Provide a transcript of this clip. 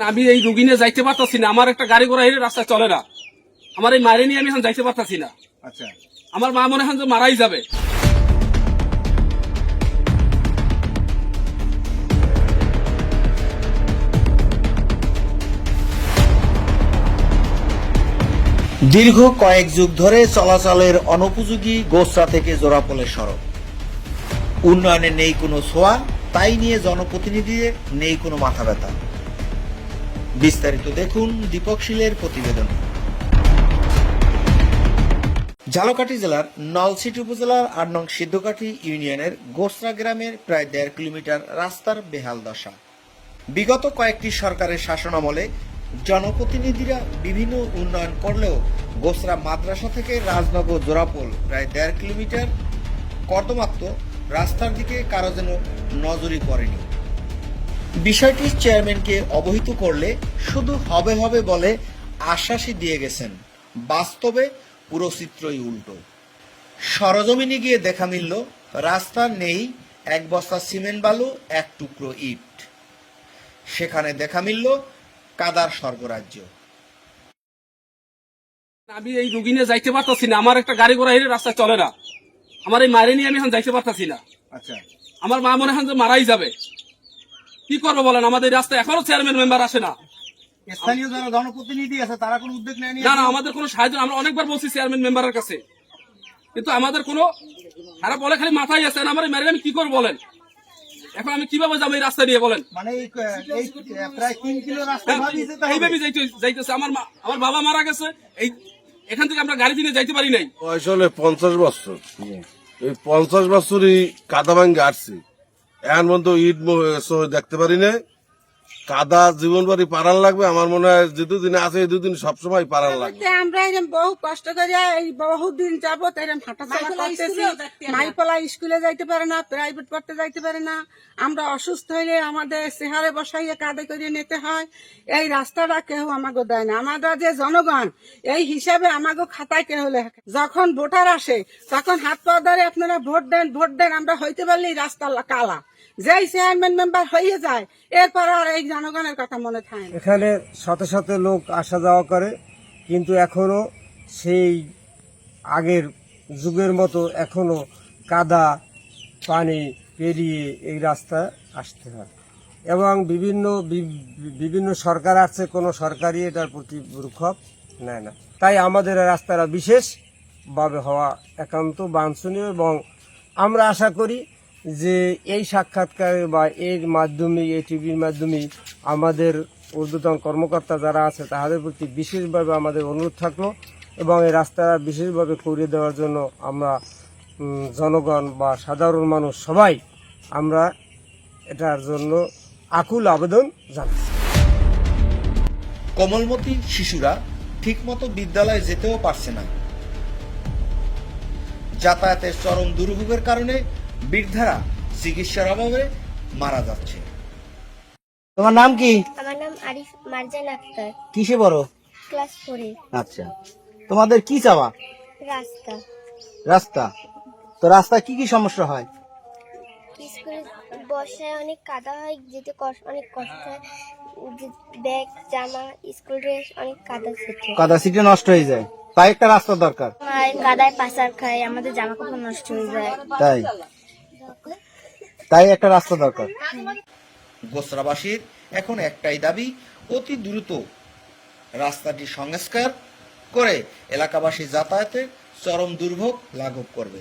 আমি এই রুগী নিয়ে যাইতে পারতাছি না। আমার একটা গাড়ি ঘোড়া হেরে রাস্তায় চলে না। আমার এই মায়ের নিয়ে আমি এখন যাইতে পারতাছি না। আচ্ছা। আমার মা মনে হয় যে মারাই যাবে। দীর্ঘ কয়েক যুগ ধরে চলাচলের অনুপযোগী গোসরা থেকে জোড়াপোলের সড়ক। উন্নয়নে নেই কোনো ছোঁয়া তাই নিয়ে জনপ্রতিনিধিদের নেই কোনো মাথা ব্যথা। বিস্তারিত দেখুন দীপক শীলের প্রতিবেদন। ঝালকাঠি জেলার নলছিট উপজেলার আট নং সিদ্ধকাঠি ইউনিয়নের গোসরা গ্রামের প্রায় দেড় কিলোমিটার রাস্তার বেহাল দশা। বিগত কয়েকটি সরকারের শাসনামলে জনপ্রতিনিধিরা বিভিন্ন উন্নয়ন করলেও গোসরা মাদ্রাসা থেকে রাজনগর জোড়াপোল প্রায় দেড় কিলোমিটার কর্দমাক্ত রাস্তার দিকে কারও যেন নজরই পড়েনি। বিষয়টি চেয়ারম্যানকে অবহিত করলে শুধু হবে হবে বলে আশ্বাসই দিয়ে গেছেন। বাস্তবে পুরো চিত্রই উল্টো। সরজমিনে গিয়ে দেখা মিলল রাস্তার নেই এক বস্তা সিমেন্ট বালু এক টুকরো ইট। সেখানে দেখা মিলল কাদার স্বর্গরাজ্য। আমি এই রুগী নিয়ে যাইতে পারতাছি না। আমার একটা গাড়ি ঘোড়া হেরে রাস্তায় চলে না। আমার এই মায়ের নিয়ে আমি এখন যাইতে পারতাছি না। আচ্ছা। আমার মা মনে হয় যে মারাই যাবে। কি করব বলেন? আমাদের রাস্তায় এখনও চেয়ারম্যান মেম্বার আসে না। স্থানীয় যারা জনপ্রতিনিধি আছে তারা কোনো উদ্যোগ নেয়নি? না না আমাদের কোনো সাহায্য আমরা অনেকবার বলছি চেয়ারম্যান মেম্বারের কাছে। কিন্তু আমাদের কোনো তারা বলে খালি মাথায় আছে আমার এই আমি কি করব বলেন? এখন আমি কীভাবে যাব এই রাস্তা দিয়ে বলেন? মানে এই এই প্রায় তিন কিলো রাস্তা হ্যাঁ, এইভাবে যাইতেছে। আমার মা- আমার বাবা মারা গেছে। এই এখান থেকে আমরা গাড়ি কিনে যাইতে পারি নাই। বয়স হলে পঞ্চাশ বছর। এই পঞ্চাশ বছরই কাদা ভাঙ্গে আসছি এখন পর্যন্ত ইট দেখতে পারি না কাদা জীবন বাড়ি পারান লাগবে আমার মনে হয় যে দুদিন আছে এই দুদিন সবসময় পারান লাগবে। আমরা এরকম বহু কষ্ট করে এই বহুদিন যাবত এরকম হাঁটাচলা করতেছি। মাইপলা স্কুলে যাইতে পারে না প্রাইভেট পড়তে যাইতে পারে না। আমরা অসুস্থ হইলে আমাদের চেহারে বসাইয়ে কাঁধে করে নিতে হয়। এই রাস্তাটা কেউ আমাকে দেয় না। আমাদের যে জনগণ এই হিসাবে আমাকে খাতায় কেউ লেখে যখন ভোটার আসে তখন হাত পা ধরে আপনারা ভোট দেন ভোট দেন আমরা হইতে পারলেই রাস্তা কালা। যেই চেয়ারম্যান মেম্বার হয়ে যায়, এরপর আর এই জনগণের কথা মনে থাকে এখানে শত শত লোক আসা যাওয়া করে, কিন্তু এখনও সেই আগের যুগের মতো এখনও কাদা, পানি পেরিয়ে এই রাস্তা আসতে হয়। এবং বিভিন্ন বিভিন্ন সরকার আসছে, কোনো সরকারই এটার প্রতি ভ্রুক্ষেপ নেয় না। তাই আমাদের রাস্তাটা বিশেষভাবে হওয়া একান্ত বাঞ্ছনীয় এবং আমরা আশা করি যে এই সাক্ষাৎকার বা এর মাধ্যমে, এই টিভির মাধ্যমে আমাদের ঊর্ধ্বতন কর্মকর্তা যারা আছে তাদের প্রতি বিশেষভাবে আমাদের অনুরোধ থাকল এবং এই রাস্তাটা বিশেষভাবে করে দেওয়ার জন্য আমরা জনগণ বা সাধারণ মানুষ সবাই আমরা এটার জন্য আকুল আবেদন জানাচ্ছি। কোমলমতি শিশুরা ঠিকমতো বিদ্যালয়ে যেতেও পারছে না। যাতায়াতের চরম দুর্ভোগের কারণে বৃদ্ধারা চিকিৎসার অভাবে মারা যাচ্ছে। তোমার নাম কি? আমার নাম আরিফ মারজান আক্তার। কিসে বড় ক্লাস ফোরে আচ্ছা। তোমাদের কি চাওয়া? রাস্তা। রাস্তা। তো রাস্তায় কি কি সমস্যা হয়? স্কুলে বর্ষায় অনেক কাদা হয় যেতে কষ্ট অনেক কষ্ট হয়। ব্যাগ জামা স্কুল ড্রেস অনেক কাদা ছেটে। কাদা সিটে নষ্ট হয়ে যায়। তাই একটা রাস্তা দরকার। কাদায় পাচার খায় আমাদের জামা কাপড় নষ্ট হয়ে যায়। তাই? তাই একটা রাস্তা দরকার। গোসরাবাসীর এখন একটাই দাবি, অতি দ্রুত রাস্তাটি সংস্কার করে এলাকাবাসী যাতায়াতের চরম দুর্ভোগ লাঘব করবে।